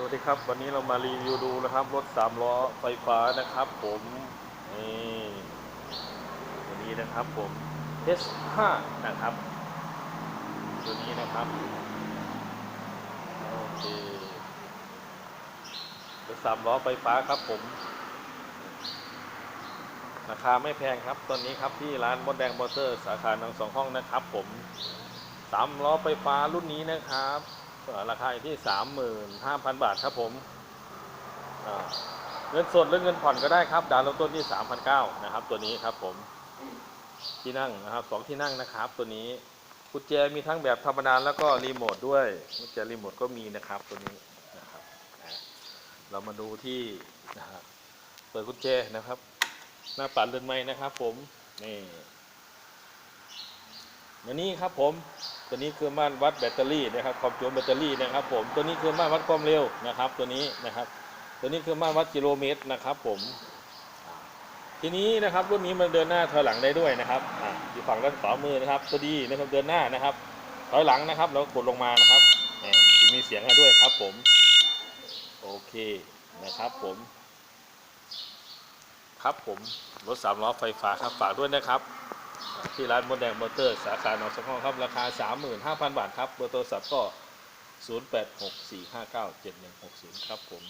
สวัสดีครับ วันนี้เรามารีวิวดูนะครับ รถสามล้อไฟฟ้านะครับ ผมนี่ตัวนี้นะครับผม S5 นะครับ ตัวนี้นะครับโอเครถสามล้อไฟฟ้าครับผม ราคาไม่แพงครับตอนนี้ครับที่ร้านมดแดงมอเตอร์ สาขาหนังสองห้องนะครับ ผมสามล้อไฟฟ้ารุ่นนี้นะครับ ราคาอยู่ที่สามหมื่นห้าพันบาทครับผมอ่าเงินสดหรือเงินผ่อนก็ได้ครับ ดาวน์เริ่มต้นที่สามพันเก้านะครับ ตัวนี้ครับผมที่นั่งนะครับสองที่นั่งนะครับ ตัวนี้กุญแจมีทั้งแบบธรรมดาแล้วก็รีโมทด้วยกุญแจรีโมทก็มีนะครับตัวนี้นะครับเรามาดูที่นะเปิดกุญแจนะครับ หน้าปัดเรือนไม้นะครับ ผมนี่อันนี้ครับผม ตัวนี้คือม่านวัดแบตเตอรี่นะครับความจุแบตเตอรี่นะครับ ผมตัวนี้คือม่านวัดความเร็วนะครับ ตัวนี้นะครับ ตัวนี้คือม่านวัดกิโลเมตรนะครับ ผมทีนี้นะครับรุ่นนี้มันเดินหน้าถอยหลังได้ด้วยนะครับอ่าที่ฝั่งด้านขวามือนะครับ ตัวดีนะครับเดินหน้านะครับ ถอยหลังนะครับแล้วกดลงมานะครับนี่จะมีเสียงให้ด้วยครับ ผมโอเคนะครับผม ครับผมรถสามล้อไฟฟ้าครับฝากด้วยนะครับ ที่ร้านมดแดงมอเตอร์ สาขาหนองสองห้องครับ ราคา 35,000 บาทครับเบอร์โทรศัพท์ก็ 0864597160 ครับผม